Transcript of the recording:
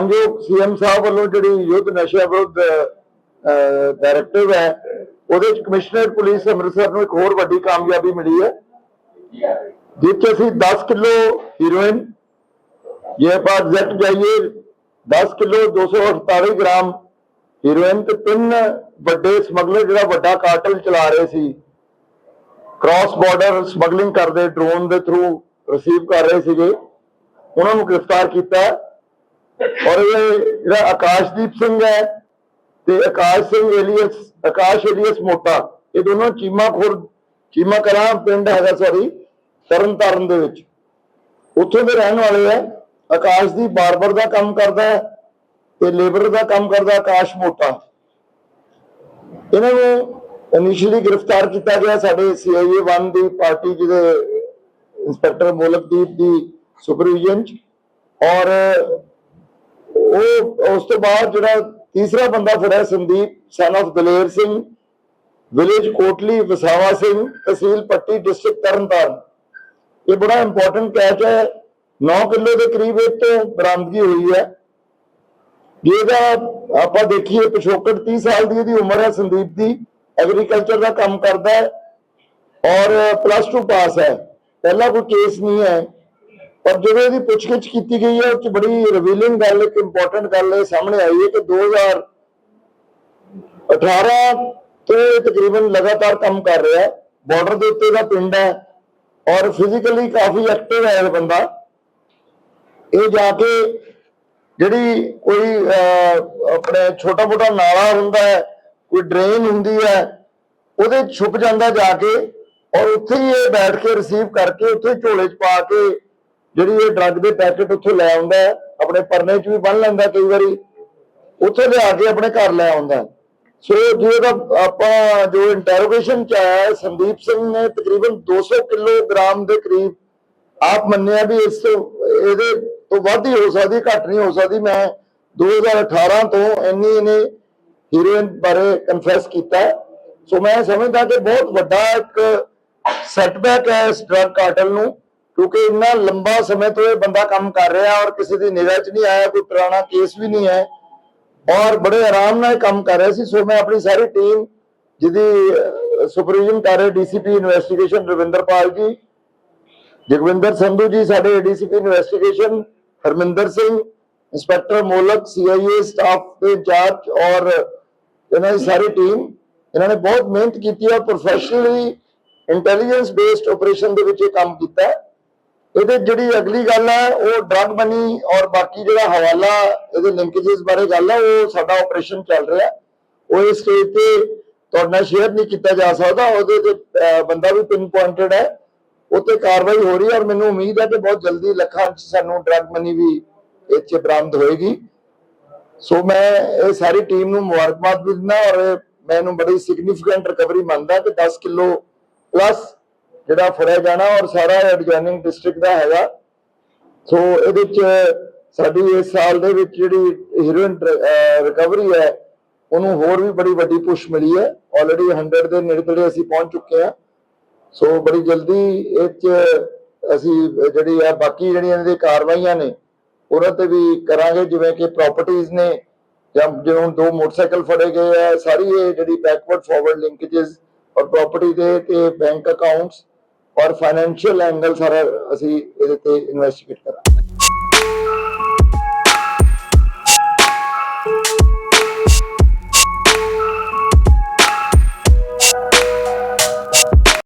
ਮਾਨਯੋਗ ਸੀਐਮ ਸਾਹਿਬ ਵੱਲੋਂ ਜਿਹੜੀ ਯੁੱਧ ਨਸ਼ਾ ਵਿਰੁੱਧ ਡਾਇਰੈਕਟਿਵ ਹੈ, ਉਹਦੇ ਚ ਕਮਿਸ਼ਨਰ ਪੁਲਿਸ ਅੰਮ੍ਰਿਤਸਰ ਨੂੰ ਇੱਕ ਹੋਰ ਵੱਡੀ ਕਾਮਯਾਬੀ ਮਿਲੀ ਹੈ ਜਿਸ ਅਸੀਂ 10 ਕਿਲੋ ਹੀਰੋਇਨ ਜੇ ਆਪਾਂ ਐਗਜ਼ੈਕਟ ਜਾਈਏ 10 ਕਿਲੋ 248 ਗ੍ਰਾਮ ਹੀਰੋਇਨ ਤੇ ਤਿੰਨ ਵੱਡੇ ਸਮਗਲਰ, ਜਿਹੜਾ ਵੱਡਾ ਕਾਰਟਲ ਚਲਾ ਰਹੇ ਸੀ ਕ੍ਰਾਸ ਬਾਰਡਰ ਸਮਗਲਿੰਗ ਕਰਦੇ ਡਰੋਨ ਦੇ ਥਰੂ ਰਿਸੀਵ ਕਰ ਰਹੇ ਸੀਗੇ, ਉਹਨਾਂ ਨੂੰ ਗ੍ਰਿਫਤਾਰ ਕੀਤਾ। ਔਰ ਇਹ ਜਿਹੜਾ ਆਕਾਸ਼ਦੀਪ ਸਿੰਘ ਹੈ ਤੇ ਆਕਾਸ਼ ਸਿੰਘ ਏਲੀਅਸ, ਆਕਾਸ਼ ਏਲੀਅਸ ਮੋਟਾ, ਇਹ ਦੋਨੋਂ ਚੀਮਾ ਚੀਮਾ ਕਲਾਂ ਪਿੰਡ ਹੈਗਾ ਸੌਰੀ ਤਰਨ ਦੇ ਵਿੱਚ। ਉੱਥੋਂ ਦੇ ਰਹਿਣ ਵਾਲੇ ਹੈ ਆਕਾਸ਼ ਦੀ ਬਾਰਬਰ ਦਾ ਕੰਮ ਕਰਦਾ ਹੈ ਤੇ ਲੇਬਰ ਦਾ ਕੰਮ ਕਰਦਾ ਆਕਾਸ਼ ਮੋਟਾ। ਇਹਨਾਂ ਨੂੰ ਇਨੀਸ਼ੀਅਲੀ ਗ੍ਰਿਫਤਾਰ ਕੀਤਾ ਗਿਆ ਸਾਡੇ ਸੀਆਈਏ 1 ਦੀ ਪਾਰਟੀ ਜਿਹਦੇ ਇੰਸਪੈਕਟਰ ਮੋਲਕਦੀਪ ਦੀ ਸੁਪਰਵਿਜ਼ਨ ਚ। ਔਰ ਉਹ ਉਸ ਤੋਂ ਬਾਅਦ ਜਿਹੜਾ ਤੀਸਰਾ ਬੰਦਾ ਫੜਿਆ Sandeep son of Daler Singh village Kotli, Wasawa Singh, tehsil Patti district Tarn Taran. ਇਹ ਬੜਾ ਇੰਪੋਰਟੈਂਟ ਕੈਚ ਹੈ। 9 ਕਿਲੋ ਦੇ ਕਰੀਬ ਇਹ ਤੋਂ ਬਰਾਮਦਗੀ ਹੋਈ ਹੈ। ਜਿਹਦਾ ਆਪਾਂ ਦੇਖੀਏ, ਪਿਛੋਕੜ 30 ਸਾਲ ਦੀ ਇਹਦੀ ਉਮਰ ਹੈ ਸੰਦੀਪ ਦੀ। ਐਗਰੀਕਲਚਰ ਦਾ ਕੰਮ ਕਰਦਾ ਹੈ। ਔਰ ਪਲੱਸ 2 ਪਾਸ ਹੈ। ਪਹਿਲਾ ਕੋਈ ਕੇਸ ਨਹੀਂ ਹੈ। ਪਰ ਜਦੋਂ ਇਹਦੀ ਪੁੱਛਗਿੱਛ ਕੀਤੀ ਗਈ ਹੈ, ਉਹ ਚ ਬੜੀ ਰਿਵੀਲਿੰਗ ਗੱਲ, ਇੱਕ ਇੰਪੋਰਟੈਂਟ ਗੱਲ ਇਹ ਸਾਹਮਣੇ ਆਈ ਹੈ ਕਿ 2018 ਤੋਂ ਤਕਰੀਬਨ ਲਗਾਤਾਰ ਕੰਮ ਕਰ ਰਿਹਾ ਹੈ। ਬਾਰਡਰ ਦੇ ਉੱਤੇ ਦਾ ਪਿੰਡ ਹੈ ਔਰ ਫਿਜ਼ੀਕਲੀ ਕਾਫੀ ਐਕਟਿਵ ਹੈ ਇਹ ਬੰਦਾ। ਇਹ ਜਾ ਕੇ ਜਿਹੜੀ ਕੋਈ ਆਪਣੇ ਛੋਟਾ ਮੋਟਾ ਨਾਲਾ ਹੁੰਦਾ ਹੈ, ਕੋਈ ਡਰੇਨ ਹੁੰਦੀ ਹੈ, ਉਹਦੇ ਛੁਪ ਜਾਂਦਾ ਜਾ ਕੇ ਔਰ ਉੱਥੇ ਹੀ ਇਹ ਬੈਠ ਕੇ ਰਿਸੀਵ ਕਰਕੇ ਉੱਥੇ ਝੋਲੇ 'ਚ ਪਾ ਕੇ ਜਿਹੜੀ ਇਹ ਡਰੱਗ ਦੇ ਪੈਕੇਟ ਉੱਥੋਂ ਲੈ ਆਉਂਦਾ ਆਪਣੇ ਪਰਨੇ 'ਚ ਵੀ ਬੰਨ ਲੈਂਦਾ ਕਈ ਵਾਰੀ, ਉੱਥੇ ਲਿਆ ਕੇ ਆਪਣੇ ਘਰ ਲੈ ਆਉਂਦਾ ਸੋ ਜਿਹਦਾ ਆਪਾਂ ਜੋ ਇੰਟਰੋਗੇਸ਼ਨ ਚ ਆਇਆ ਸੰਦੀਪ ਸਿੰਘ ਨੇ ਤਕਰੀਬਨ 200 ਕਿਲੋਗ੍ਰਾਮ ਦੇ ਕਰੀਬ, ਆਪ ਮੰਨਿਆ ਵੀ ਇਸ ਤੋਂ, ਇਹਦੇ ਤੋਂ ਵੱਧ ਹੀ ਹੋ ਸਕਦੀ, ਘੱਟ ਨਹੀਂ ਹੋ ਸਕਦੀ। ਮੈਂ 2018 ਤੋਂ ਇੰਨੀ ਇਹਨੇ ਹੀਰੋਇਨ ਬਾਰੇ ਕਨਫੈਸ ਕੀਤਾ ਸੋ ਮੈਂ ਸਮਝਦਾ ਕਿ ਬਹੁਤ ਵੱਡਾ ਇੱਕ ਸੈਟਬੈਕ ਹੈ ਇਸ ਡਰਗ ਕਾਰਟਲ ਨੂੰ। ਕਿਉਂਕਿ ਇੰਨਾ ਲੰਬਾ ਸਮੇਂ ਤੋਂ ਇਹ ਬੰਦਾ ਕੰਮ ਕਰ ਰਿਹਾ ਔਰ ਕਿਸੇ ਦੀ ਨਿਗਾਹ 'ਚ ਨਹੀਂ ਆਇਆ, ਕੋਈ ਪੁਰਾਣਾ ਕੇਸ ਵੀ ਨਹੀਂ ਹੈ ਔਰ ਬੜੇ ਆਰਾਮ ਨਾਲ ਕੰਮ ਕਰ ਰਿਹਾ ਸੀ। ਸੋ ਮੈਂ ਆਪਣੀ ਸਾਰੀ ਟੀਮ ਜਿਹਦੀ ਸੁਪਰਵਿਜ਼ਨ ਕਰ ਰਹੇ ਡੀਸੀਪੀ ਇਨਵੈਸਟੀਗੇਸ਼ਨ ਰਵਿੰਦਰਪਾਲ ਜੀ, ਜਗਵਿੰਦਰ ਸੰਧੂ ਜੀ, ਸਾਡੇ ADCP investigation Harminder Singh, inspector Molak CIA staff ਦੇ ਇੰਚਾਰਜ ਔਰ ਇਹਨਾਂ ਦੀ ਸਾਰੀ ਟੀਮ ਇਹਨਾਂ ਨੇ ਬਹੁਤ ਮਿਹਨਤ ਕੀਤੀ ਹੈ ਪ੍ਰੋਫੈਸ਼ਨਲੀ ਇੰਟੈਲੀਜੈਂਸ ਬੇਸਡ ਆਪਰੇਸ਼ਨ ਦੇ ਵਿੱਚ ਇਹ ਕੰਮ ਕੀਤਾ। ਹੈ ਇਹਦੇ ਜਿਹੜੀ ਅਗਲੀ ਗੱਲ ਹੈ, ਉਹ ਡਰਗ ਮਨੀ ਔਰ ਬਾਕੀ ਜਿਹੜਾ ਹਵਾਲਾ ਇਹਦੇ ਲਿੰਕੇजेस ਬਾਰੇ ਗੱਲ ਹੈ, ਉਹ ਸਾਡਾ ਆਪਰੇਸ਼ਨ ਚੱਲ ਰਿਹਾ ਉਹ ਇਸ ਸਟੇਜ ਤੇ ਤੁਹਾਡੇ ਸ਼ੇਅਰ ਨਹੀਂ ਕੀਤਾ ਜਾ ਸਕਦਾ, ਉਹਦੇ ਤੇ ਬੰਦਾ ਵੀ ਪਿਨ ਪੁਆਇੰਟਡ ਹੈ ਉੱਤੇ ਕਾਰਵਾਈ ਹੋ ਰਹੀ ਹੈ ਔਰ ਮੈਨੂੰ ਉਮੀਦ ਹੈ ਕਿ ਬਹੁਤ ਜਲਦੀ ਲੱਖਾਂ ਚ ਸਾਨੂੰ ਡਰਗ ਮਨੀ ਵੀ ਇਹ 'ਚ ਬਰਾਮਦ ਹੋਏਗੀ। ਸੋ ਮੈਂ ਇਹ ਸਾਰੀ ਟੀਮ ਨੂੰ ਮੁਬਾਰਕਬਾਦ ਵੀ ਦਿੰਦਾ ਔਰ ਇਹ ਮੈਂ ਇਹਨੂੰ ਬੜੀ ਸਿਗਨੀਫੀਕੈਂਟ ਰਿਕਵਰੀ ਮੰਨਦਾ ਕਿ 10 ਕਿਲੋ ਪਲੱਸ ਜਿਹੜਾ ਫੜਿਆ ਜਾਣਾ ਔਰ ਸਾਰਾ ਐਡਜੋਇਨਿੰਗ ਡਿਸਟ੍ਰਿਕਟ ਦਾ ਹੈਗਾ। ਸੋ ਇਹਦੇ ਚ ਸਾਡੀ ਇਸ ਸਾਲ ਦੇ ਵਿੱਚ ਜਿਹੜੀ ਹੀਰੋਇਨ ਰਿਕਵਰੀ ਹੈ, ਉਹਨੂੰ ਹੋਰ ਵੀ ਬੜੀ ਵੱਡੀ ਪੁਸ਼ ਮਿਲੀ ਹੈ। ਆਲਰੇਡੀ 100 ਦੇ ਨੇੜੇ ਤੇੜੇ ਅਸੀਂ ਪਹੁੰਚ ਚੁੱਕੇ ਹਾਂ। ਸੋ ਬੜੀ ਜਲਦੀ ਇਹ ਚ ਅਸੀਂ ਜਿਹੜੀ ਹੈ ਬਾਕੀ ਜਿਹੜੀਆਂ ਇਹਨਾਂ ਕਾਰਵਾਈਆਂ ਨੇ, ਉਹਨਾਂ ਤੇ ਵੀ ਕਰਾਂਗੇ। ਜਿਵੇਂ ਕਿ ਪ੍ਰਾਪਰਟੀਆਂ ਨੇ, ਜਾਂ ਜਿਵੇਂ ਹੁਣ ਦੋ ਮੋਟਰਸਾਈਕਲ ਫੜੇ ਗਏ ਆ, ਸਾਰੀ ਇਹ ਜਿਹੜੀ ਬੈਕਵਰਡ ਫਾਰਵਰਡ ਲਿੰਕੇजेस ਔਰ ਪ੍ਰਾਪਰਟੀ ਦੇ ਤੇ ਬੈਂਕ ਅਕਾਊਂਟਸ ਔਰ ਫਾਈਨੈਂਸ਼ੀਅਲ ਐਂਗਲ ਸਾਰਾ ਅਸੀਂ ਇਹਦੇ ਤੇ ਇਨਵੈਸਟੀਗੇਟ ਕਰਾਂਗੇ।